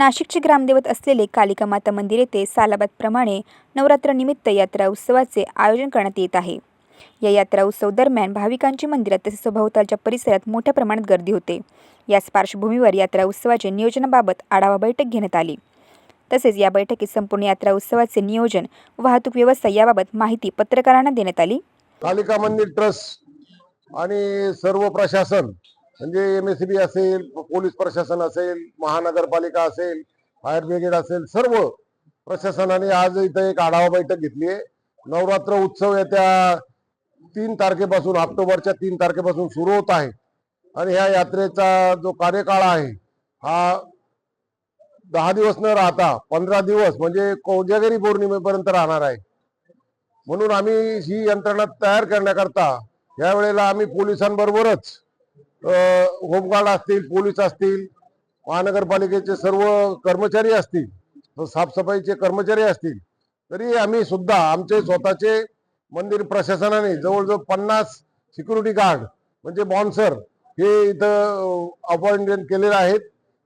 नाशिकचे ग्रामदैवत असलेले कालिका माता मंदिर येथे सालाबादप्रमाणे नवरात्रानिमित्त यात्रा उत्सवाचे आयोजन करण्यात येत आहे. या यात्रा उत्सव दरम्यान भाविकांची मंदिरात तसेच सभोवतालच्या परिसरात मोठ्या प्रमाणात गर्दी होते. याच पार्श्वभूमीवर यात्रा उत्सवाचे नियोजनाबाबत आढावा बैठक घेण्यात आली. तसेच या बैठकीत संपूर्ण यात्रा उत्सवाचे नियोजन वाहतूक व्यवस्था याबाबत माहिती पत्रकारांना देण्यात आली. कालिका मंदिर ट्रस्ट आणि सर्व प्रशासन म्हणजे एम एस बी असेल पोलीस प्रशासन असेल महानगरपालिका असेल फायर ब्रिगेड असेल सर्व प्रशासनाने आज इथं एक आढावा बैठक घेतली आहे. नवरात्र उत्सव येत्या तीन तारखेपासून ऑक्टोबरच्या तीन तारखेपासून सुरू होत आहे. आणि ह्या यात्रेचा जो कार्यकाळ आहे हा दहा दिवस न राहता पंधरा दिवस म्हणजे कोजागरी पौर्णिमेपर्यंत राहणार आहे. म्हणून आम्ही ही यंत्रणा तयार करण्याकरता या वेळेला आम्ही पोलिसांबरोबरच होमगार्ड असतील पोलीस असतील महानगरपालिकेचे सर्व कर्मचारी असतील साफसफाईचे कर्मचारी असतील तरी आम्ही सुद्धा आमचे स्वतःचे मंदिर प्रशासनाने जवळजवळ पन्नास सिक्युरिटी गार्ड म्हणजे बॉन्सर हे इथं अपॉइंटमेंट केलेले आहेत.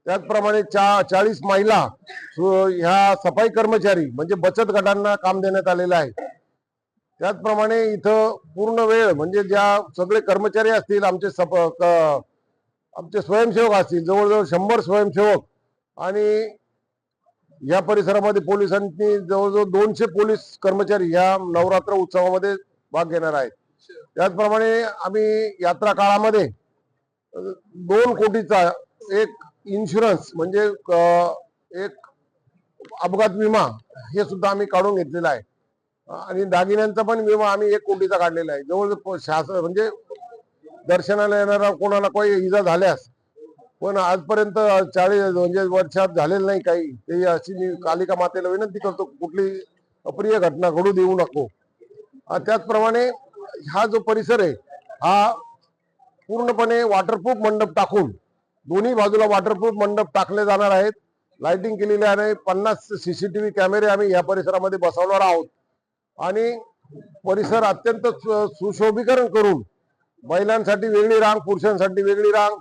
त्याचप्रमाणे चा चाळीस महिला ह्या सफाई कर्मचारी म्हणजे बचत गटांना काम देण्यात आलेलं आहे. त्याचप्रमाणे इथं पूर्ण वेळ म्हणजे ज्या सगळे कर्मचारी असतील आमचे सप आमचे स्वयंसेवक असतील जवळजवळ शंभर स्वयंसेवक आणि या परिसरामध्ये पोलिसांनी जवळजवळ दोनशे पोलीस कर्मचारी या नवरात्र उत्सवामध्ये भाग घेणार आहेत. त्याचप्रमाणे आम्ही यात्रा काळामध्ये दोन कोटीचा एक इन्शुरन्स म्हणजे एक अपघात विमा हे सुद्धा आम्ही काढून घेतलेला आहे. आणि दागिन्यांचा पण विमा आम्ही एक कोटीचा काढलेला आहे. जवळ शासन म्हणजे दर्शनाला येणारा कोणाला काही इजा झाल्यास पण आजपर्यंत चाळीस म्हणजे वर्षात झालेलं नाही काही. ते अशी मी कालिका मातेला विनंती करतो कुठली अप्रिय घटना घडू देऊ नको. त्याचप्रमाणे हा जो परिसर आहे हा पूर्णपणे वॉटरप्रूफ मंडप टाकून दोन्ही बाजूला वॉटरप्रूफ मंडप टाकले जाणार आहेत. लाइटिंग केलेली आहे. पन्नास सीसीटीव्ही कॅमेरे आम्ही या परिसरामध्ये बसवणार आहोत. आणि परिसर अत्यंत सु- सुशोभीकरण करून महिलांसाठी वेगळी रांग पुरुषांसाठी वेगळी रांग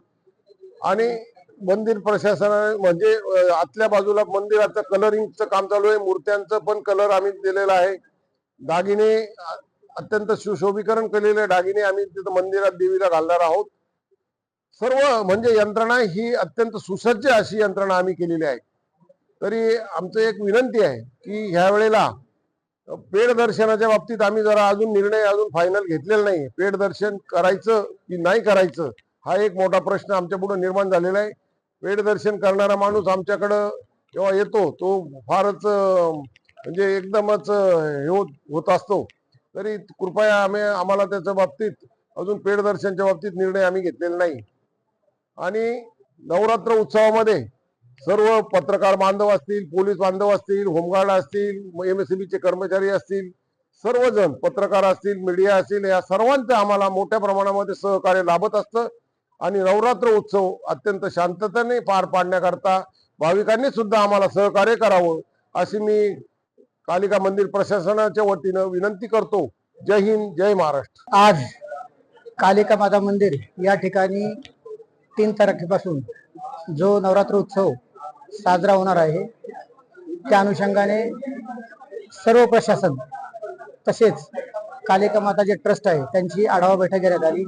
आणि मंदिर प्रशासनाने म्हणजे आतल्या बाजूला मंदिराचं कलरिंगचं काम चालू आहे. मूर्त्यांचं पण कलर आम्ही दिलेला आहे. दागिने अत्यंत सुशोभीकरण केलेले दागिने आम्ही तिथं मंदिरात देवीला घालणार आहोत. सर्व म्हणजे यंत्रणा ही अत्यंत सुसज्ज अशी यंत्रणा आम्ही केलेली आहे. तरी आमचं एक विनंती आहे की ह्या वेळेला पेड दर्शनाच्या बाबतीत आम्ही जरा अजून निर्णय अजून फायनल घेतलेला नाही पेड दर्शन करायचं की नाही करायचं हा एक मोठा प्रश्न आमच्या पुढे निर्माण झालेला आहे. पेड दर्शन करणारा माणूस आमच्याकडं जेव्हा येतो तो फारच म्हणजे एकदमच हे होत होत असतो. तरी कृपया आम्ही आम्हाला त्याच्या बाबतीत अजून पेड दर्शनच्या बाबतीत निर्णय आम्ही घेतलेला नाही. आणि नवरात्र उत्सवामध्ये सर्व पत्रकार बांधव असतील पोलीस बांधव असतील होमगार्ड असतील एम एस चे कर्मचारी असतील सर्वजण पत्रकार असतील मीडिया असतील या सर्वांचं आम्हाला मोठ्या प्रमाणामध्ये सहकार्य लाभत असतं. आणि नवरात्र उत्सव अत्यंत शांततेने पार पाडण्याकरता भाविकांनी सुद्धा आम्हाला सहकार्य करावं अशी मी कालिका मंदिर प्रशासनाच्या वतीनं विनंती करतो. जय हिंद जय महाराष्ट्र. आज कालिका माता मंदिर या ठिकाणी तीन तारखेपासून जो नवरात्र उत्सव साजरा होणार आहे त्या अनुषंगाने सर्व प्रशासन तसेच कालिका माता जे ट्रस्ट आहे त्यांची आढावा बैठक घेण्यात आली.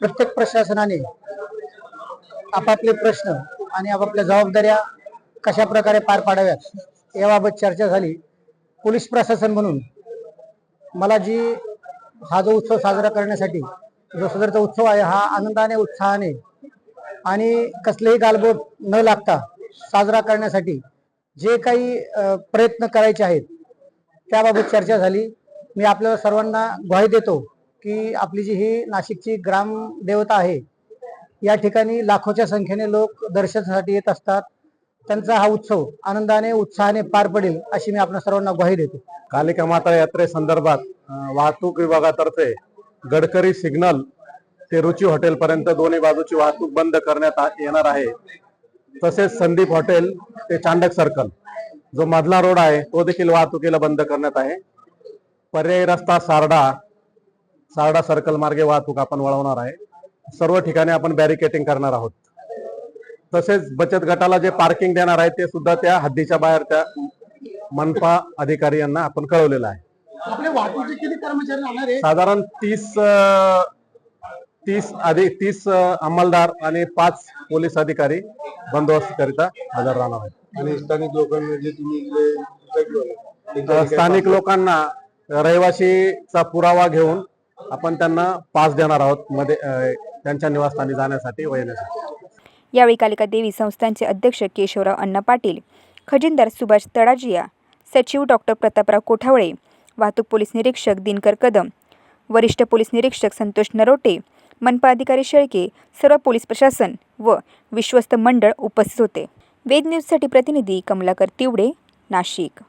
प्रत्येक प्रशासनाने आपापले प्रश्न आणि आपापल्या जबाबदाऱ्या कशा प्रकारे पार पाडाव्यात याबाबत चर्चा झाली. पोलीस प्रशासन म्हणून मला जी हा जो उत्सव साजरा करण्यासाठी जो सदरचा उत्सव आहे हा आनंदाने उत्साहाने आणि कसलेही गालबोट न लागता साजरा करण्यासाठी जे काही प्रयत्न करायचे आहेत त्याबाबत चर्चा झाली. मी आपल्याला सर्वांना ग्वाही देतो की आपली जी ही नाशिकची ग्राम देवता आहे या ठिकाणी लाखोच्या संख्येने लोक दर्शनासाठी येत असतात. त्यांचा हा उत्सव आनंदाने उत्साहाने पार पडेल अशी मी आपल्या सर्वांना ग्वाही देतो. कालिका माता यात्रेसंदर्भात वाहतूक विभागातर्फे गडकरी सिग्नल ते रुची हॉटेलपर्यंत दोन्ही बाजूची वाहतूक बंद करण्यात येणार आहे. तसेच संदीप हॉटेल ते चांडक सर्कल जो मधला रोड आहे तो देखील वाहतुकीला बंद करण्यात आहे. पर्यायी रस्ता सारडा सारडा सर्कल मार्गे वाहतूक आपण वळवणार आहे. सर्व ठिकाणी आपण बॅरिकेटिंग करणार आहोत. तसेच बचत गटाला जे पार्किंग देणार आहे ते सुद्धा त्या हद्दीच्या बाहेर त्या मनपा अधिकारी यांना आपण कळवलेलं आहे. आपल्या वाहतुकीचे किती कर्मचारी राहणार आहे साधारण तीस अं, तीस अधिक तीस अं, अंमलदार आणि पाच पोलीस अधिकारी बंदोबस्त करिता हजर राहणार आहेत. आणि स्थानिक लोकांना जे तुम्ही इकडे स्थानिक लोकांना रहिवाशीचा पुरावा घेऊन आपण त्यांना पास देणार आहोत मध्ये अं, त्यांच्या निवासस्थानी जाण्यासाठी व येण्यासाठी. यावेळी कालिका देवी संस्थांचे अध्यक्ष केशवराव अण्णा पाटील खजिनदार सुभाष तडाजिया सचिव डॉक्टर प्रतापराव कोठावळे वाहतूक पोलीस निरीक्षक दिनकर कदम वरिष्ठ पोलीस निरीक्षक संतोष नरोटे मनपा अधिकारी शेळके सर्व पोलीस प्रशासन व विश्वस्त मंडळ उपस्थित होते. वेद न्यूजसाठी प्रतिनिधी कमलाकर तिवडे नाशिक.